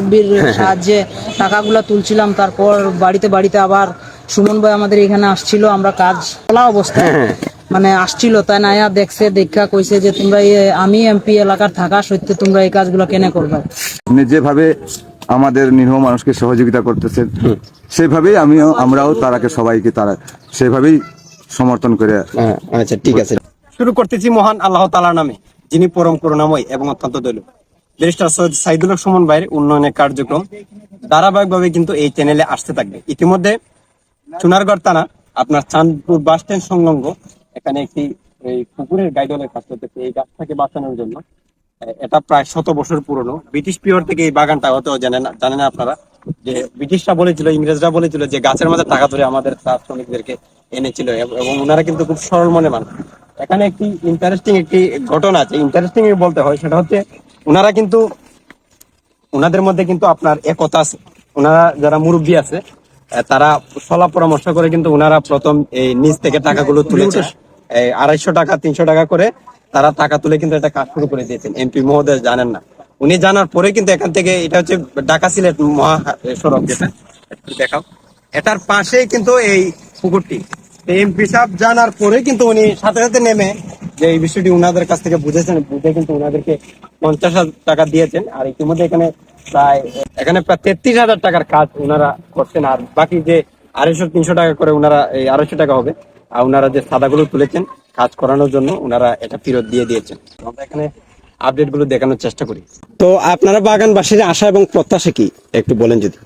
মুরব্বীর সাহায্যে টাকাগুলো তুলছিলাম তারপর বাড়িতে বাড়িতে আবার সুমন ভাই আমাদের এখানে আসছিল আমরা কাজ চলা অবস্থায় মানে আসছিল তাই নায়া দেখছে দেখা কইছে যে তোমরা আমি এমপি এলাকার থাকা সত্ত্বে তোমরা এই কাজগুলো কেন করবে। আপনি যেভাবে আমাদের নিরীহ মানুষকে সহযোগিতা করতেছেন সেভাবেই আমিও আমরাও তারাকে সবাইকে তারা সেভাবেই সমর্থন করে হ্যাঁ, আচ্ছা ঠিক আছে। শুরু করতেছি মহান আল্লাহ তালার নামে যিনি পরম করুণাময় এবং অত্যন্ত দৈল ব্যারিস্টার সৈয়দ সাইদুল সুমন ভাইয়ের উন্নয়নের কার্যক্রম। ধারাবাহিকভাবে কিন্তু এই চ্যানেলে আসতে থাকবে। ইতিমধ্যে সোনারগড় থানা, আপনার চাঁদপুর বাস স্ট্যান্ড সংলগ্ন, এখানে একটি এই পুকুরের গাইডলের কাজ করতেছে। এই গাছটাকে বাঁচানোর জন্য এটা প্রায় শত বছর পুরনো। ব্রিটিশ পিওর থেকে এই বাগানটা হয়তো জানেন জানেন আপনারা, যে ব্রিটিশরা বলেছিল, ইংরেজরা বলেছিল যে গাছের মাঝে টাকা ধরে আমাদের শ্রমিকদেরকে এনেছিল এবং ওনারা কিন্তু খুব সরল মনে মানুষ এখানে একটি ইন্টারেস্টিং একটি ঘটনা আছে। ইন্টারেস্টিং বলতে হয়, সেটা হচ্ছে ওনারা কিন্তু ওনাদের মধ্যে কিন্তু আপনার একতা আছে। ওনারা যারা মুরব্বী আছে তারা সলা পরামর্শ করে কিন্তু ওনারা প্রথম এই নিচ থেকে টাকাগুলো তুলেছে এই আড়াইশো টাকা তিনশো টাকা করে তারা টাকা তুলে কিন্তু একটা কাজ শুরু করে দিয়েছেন। এমপি মহোদয় জানেন না। উনি জানার পরে কিন্তু এখান থেকে এটা হচ্ছে ঢাকা সিলেট মহা সড়ক যেটা দেখাও। এটার পাশেই কিন্তু এই পুকুরটি। এমপি সাহেব জানার পরে কিন্তু উনি সাথে সাথে নেমে যে এই বিষয়টি উনাদের কাছ থেকে বুঝেছেন বুঝে কিন্তু উনাদেরকে পঞ্চাশ হাজার টাকা দিয়েছেন আর ইতিমধ্যে এখানে প্রায় এখানে প্রায় তেত্রিশ হাজার টাকার কাজ ওনারা করছেন আর বাকি যে আড়াইশো তিনশো টাকা করে ওনারা এই আড়াইশো টাকা হবে আর ওনারা যে সাদাগুলো তুলেছেন কাজ করানোর জন্য ওনারা এটা ফেরত দিয়ে দিয়েছেন। আমরা এখানে আপডেটগুলো দেখানোর চেষ্টা করি। তো আপনারা বাগানবাসীর আশা এবং প্রত্যাশা কি? একটু বলেন যদি।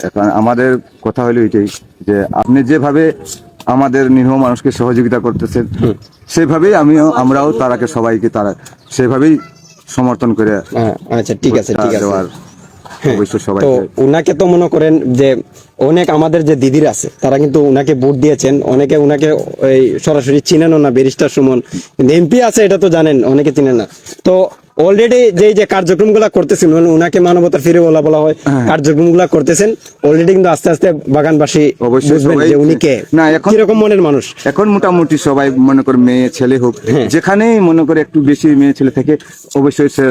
এখন আমাদের কথা হলো এটাই যে আপনি যেভাবে আমাদের নিরীহ মানুষকে সহযোগিতা করতেছেন সেভাবেই আমিও আমরাও তারাকে সবাইকে তারা সেভাবেই সমর্থন করে হ্যাঁ, আচ্ছা ঠিক আছে ঠিক আছে। অবশ্যই তো উনাকে তো মনে করেন যে অনেক আমাদের যে দিদির আছে তারা কিন্তু উনাকে ভোট দিয়েছেন। অনেকে উনাকে এই সরাসরি চিনেনও না ব্যারিস্টার সুমন। এমপি আছে এটা তো জানেন অনেকে চিনেন না। তো অলরেডি যে যে কার্যক্রমগুলো করতেছেন উনি- উনাকে মানবতার ফিরে বলা বলা হয় কার্যক্রমগুলো করতেছেন অলরেডি কিন্তু আস্তে আস্তে বাগানবাসী অবশ্যই বুঝবেন যে উনি কে। না, এখন- কীরকম মনের মানুষ? এখন মোটামুটি সবাই মনে করে মেয়ে ছেলে হোক যেখানেই মনে করে একটু বেশি মেয়ে ছেলে থেকে অবশ্যই সে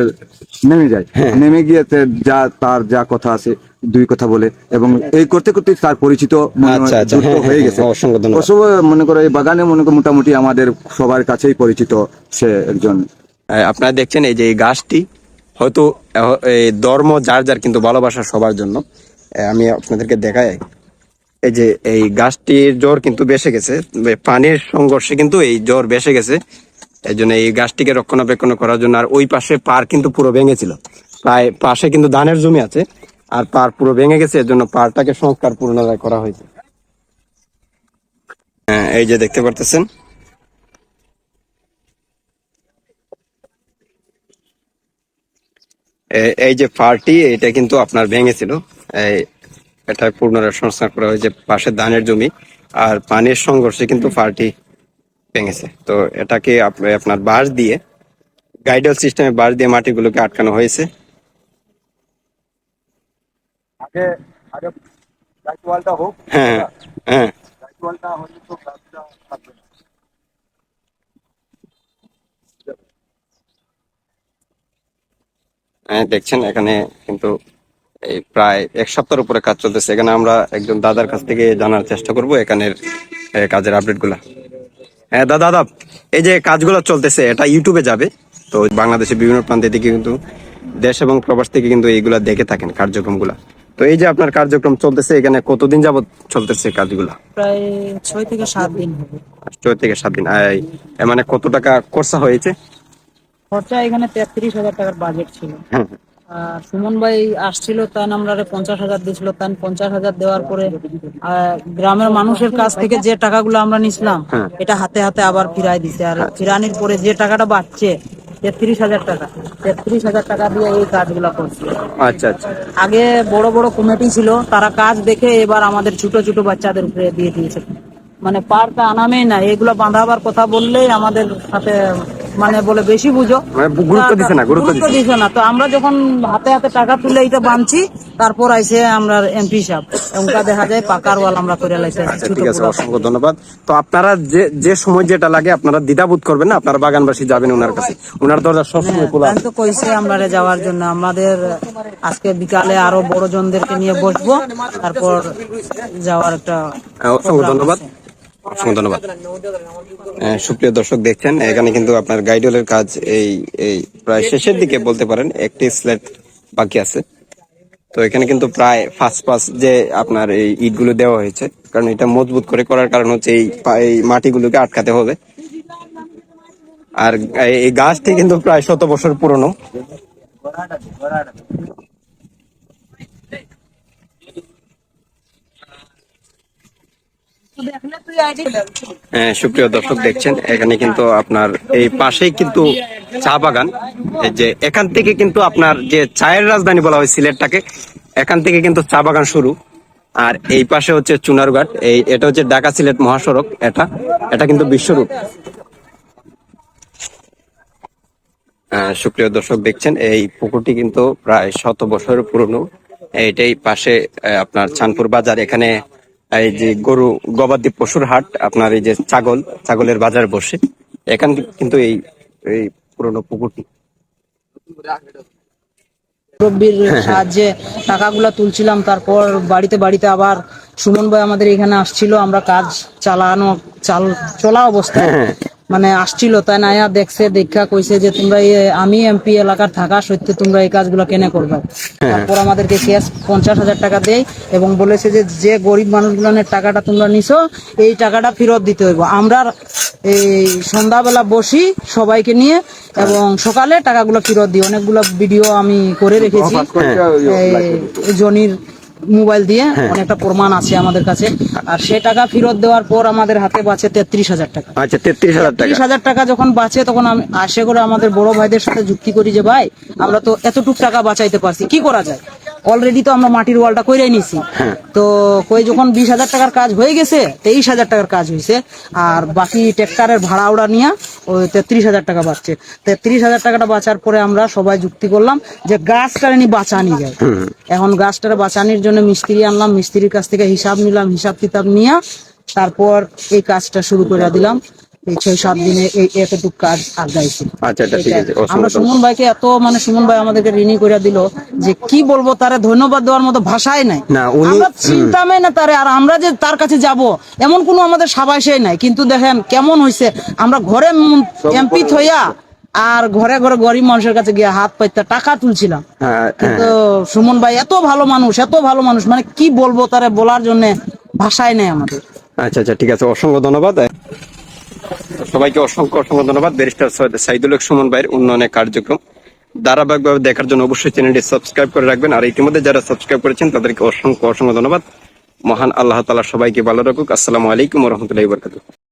নেমে যায়। নেমে গিয়ে যা তার যা কথা আছে দুই কথা বলে এবং এই করতে করতে তার পরিচিত মনে হয় আচ্ছা, আচ্ছা, হ্যাঁ, হয়ে হ্যাঁ, গেছে। মনে করে এই বাগানে মনে করে মোটামুটি আমাদের সবার কাছেই পরিচিত সে একজন আপনারা দেখছেন এই যে এই গাছটি হয়তো ধর্ম যার যার কিন্তু ভালোবাসা সবার জন্য। আমি আপনাদেরকে দেখাই। এই যে এই গাছটির জ্বর কিন্তু বেসে গেছে। পানির সংঘর্ষে কিন্তু এই জ্বর বেসে গেছে। এই জন্য এই গাছটিকে রক্ষণাবেক্ষণ করার জন্য আর ওই পাশে পার কিন্তু পুরো ভেঙেছিল প্রায় পাশে কিন্তু ধানের জমি আছে আর পার পুরো ভেঙে গেছে এর জন্য পারটাকে সংস্কার পুনরায় করা হয়েছে। হ্যাঁ, এই যে দেখতে পারতেছেন এই যে পার্টি এটা কিন্তু আপনার ভেঙেছিল। এই এটা পুনরায় সংস্কার করা হয়েছে পাশে ধানের জমি আর পানির সংঘর্ষে কিন্তু পার্টি ভেঙেছে। তো এটাকে আপনার বাঁশ দিয়ে গাইডাল সিস্টেমে বাঁশ দিয়ে মাটিগুলোকে আটকানো হয়েছে। আগে আগে হ্যাঁ হ্যাঁ। হ্যাঁ দেখছেন এখানে কিন্তু এই প্রায় এক সপ্তাহের উপরে কাজ চলতেছে। এখানে আমরা একজন দাদার কাছ থেকে জানার চেষ্টা করব এখানের কাজের আপডেটগুলা হ্যাঁ দাদা দাদা এই যে কাজগুলো চলতেছে এটা ইউটিউবে যাবে। তো বাংলাদেশের বিভিন্ন প্রান্তে থেকে কিন্তু দেশ এবং প্রবাস থেকে কিন্তু এইগুলা দেখে থাকেন কার্যক্রমগুলা। তো এই যে আপনার কার্যক্রম চলতেছে এখানে কতদিন যাবত চলতেছে কাজগুলা? প্রায় ছয় থেকে সাত দিন ছয় থেকে সাত দিন। মানে কত টাকা খরচা হয়েছে? খরচা এখানে তেত্রিশ হাজার টাকার বাজেট ছিল। সুমন ভাই আসছিল তাই আমরা পঞ্চাশ হাজার দিয়েছিল। তাই পঞ্চাশ হাজার দেওয়ার পরে গ্রামের মানুষের কাছ থেকে যে টাকাগুলো আমরা নিছিলাম হ্যাঁ। এটা হাতে হাতে আবার ফিরাই দিছে। আর ফিরানির পরে যে টাকাটা বাড়ছে তেত্রিশ হাজার টাকা। তেত্রিশ হাজার টাকা দিয়ে এই কাজগুলো করছে। আচ্ছা আচ্ছা। আগে বড় বড় কমিটি ছিল তারা কাজ দেখে এবার আমাদের ছোট ছোট বাচ্চাদের উপরে দিয়ে দিয়েছে। মানে পার্কটা আনামেই না এগুলো বাঁধাবার কথা বললেই আমাদের সাথে মানে বলে বেশি বুঝো। মানে গুরুত্ব দিছে না, গুরুত্ব দিছে। না। তো আমরা যখন হাতে হাতে টাকা তুলে এটা বানছি তারপর আইসে আমরা এমপি সাহেব ওটা দেখা যায় পাকার ওয়াল আমরা করে লাইছে। আচ্ছা ঠিক আছে অসংখ্য ধন্যবাদ। তো আপনারা যে যে সময় যেটা লাগে আপনারা দ্বিধাবোধ করবেন না আপনারা বাগানবাসী যাবেন ওনার কাছে। ওনার দরজা সবসময় খোলা আমি তো কইছে আমরা যাওয়ার জন্য। আমাদের আজকে বিকালে আরও বড় জনদেরকে নিয়ে বসবো তারপর যাওয়ার একটা অসংখ্য ধন্যবাদ। অসংখ্য ধন্যবাদ। সুপ্রিয় দর্শক দেখছেন এখানে কিন্তু আপনার গাইডলের কাজ এই এই প্রায় শেষের দিকে বলতে পারেন একটি স্লেট বাকি আছে। তো এখানে কিন্তু প্রায় ফার্স্ট পাস যে আপনার এই ইটগুলো দেওয়া হয়েছে কারণ এটা মজবুত করে করার কারণ হচ্ছে এই এই মাটিগুলোকে আটকাতে হবে। আর এই গাছটি কিন্তু প্রায় শত বছর পুরনো। সুপ্রিয় দর্শক দেখছেন, এখানে কিন্তু আপনার এই পাশেই কিন্তু চা বাগান। যে এখান থেকে কিন্তু আপনার যে চায়ের রাজধানী বলা হয় সিলেটটাকে, এখান থেকে কিন্তু চা বাগান শুরু। আর এই পাশে হচ্ছে চুনারঘাট, এই এটা হচ্ছে ঢাকা সিলেট মহাসড়ক, এটা এটা কিন্তু বিশ্বরূপ। সুপ্রিয় দর্শক দেখছেন, এই পুকুরটি কিন্তু প্রায় শত বছরের পুরনো। এইটাই পাশে আপনার চাঁদপুর বাজার, এখানে এই যে গরু গবাদি পশুর হাট আপনার এই যে ছাগল ছাগলের বাজার বসে। এখান কিন্তু এই এই পুরনো পুকুরটি। মুরব্বীর সাহায্যে টাকাগুলো তুলছিলাম তারপর বাড়িতে বাড়িতে আবার সুমন ভাই আমাদের এখানে আসছিল আমরা কাজ চালানো চাল চলা অবস্থায়। মানে আসছিল তাই না আয়া দেখছে দেখা কইছে যে তোমরা আমি এমপি এলাকার থাকা সত্ত্বে তোমরা এই কাজগুলো কেনে করবে? তারপর আমাদেরকে ক্যাশ পঞ্চাশ হাজার টাকা দেয় এবং বলেছে যে যে গরিব মানুষগুলোনের টাকাটা তোমরা নিছো এই টাকাটা ফেরত দিতে হইব। আমরা এই সন্ধ্যাবেলা বসি সবাইকে নিয়ে এবং সকালে টাকাগুলো ফেরত দিই। অনেকগুলো ভিডিও আমি করে রেখেছি। জনির মোবাইল দিয়ে অনেকটা প্রমাণ আছে আমাদের কাছে। আর সে টাকা ফেরত দেওয়ার পর আমাদের হাতে বাঁচে তেত্রিশ হাজার টাকা। আচ্ছা তেত্রিশ হাজার টাকা। তিরিশ হাজার টাকা যখন বাঁচে তখন আমি আশা করে আমাদের বড় ভাইদের সাথে যুক্তি করি যে ভাই আমরা তো এতটুক টাকা বাঁচাইতে পারছি। কি করা যায়? অলরেডি তো আমরা মাটির ওয়ালটা কইরাই নিছি। তো কই যখন বিশ হাজার টাকার কাজ হয়ে গেছে তেইশ হাজার টাকার কাজ হয়েছে আর বাকি ট্রেক্টরের ভাড়া ওড়া নিয়ে ওই তেত্রিশ হাজার টাকা বাঁচছে তেত্রিশ হাজার টাকাটা বাঁচার পরে আমরা সবাই যুক্তি করলাম যে গাছটারে নি বাঁচানি যায়। এখন গাছটারে বাঁচানির জন্য মিস্ত্রি আনলাম মিস্ত্রির কাছ থেকে হিসাব নিলাম হিসাব কিতাব নিয়ে তারপর এই কাজটা শুরু করে দিলাম। ছয় সাত দিনে এই এতটুকু কাজ আগাইছি আচ্ছা ঠিক আছে আমরা সুমন ভাইকে এত মানে সুমন ভাই আমাদেরকে ঋণী করে দিল যে কি বলব তারে ধন্যবাদ দেওয়ার মতো ভাষাই নাই। আমরা চিন্তামে না তারে আর আমরা যে তার কাছে যাব এমন কোনো আমাদের সাবাসই নাই। কিন্তু দেখেন কেমন হইছে আমরা ঘরে এমপি থইয়া আর ঘরে ঘরে গরিব মানুষের কাছে গিয়ে হাত পাইতে টাকা তুলছিলাম। হ্যাঁ, কিন্তু সুমন ভাই এত ভালো মানুষ এত ভালো মানুষ মানে কি বলব তারে বলার জন্য ভাষাই নেই আমাদের। আচ্ছা আচ্ছা ঠিক আছে অসংখ্য ধন্যবাদ। সবাইকে অসংখ্য অসংখ্য ধন্যবাদ। ব্যারিস্টার সাইদুল সুমন ভাইয়ের উন্নয়নের কার্যক্রম ধারাবাহিকভাবে দেখার জন্য অবশ্যই চ্যানেলটি সাবস্ক্রাইব করে রাখবেন। আর ইতিমধ্যে যারা সাবস্ক্রাইব করেছেন, তাদেরকে অসংখ্য অসংখ্য ধন্যবাদ। মহান আল্লাহ তালা সবাইকে ভালো রাখুক। আসসালামু আলাইকুম রহমতুল্লাহ বরকাত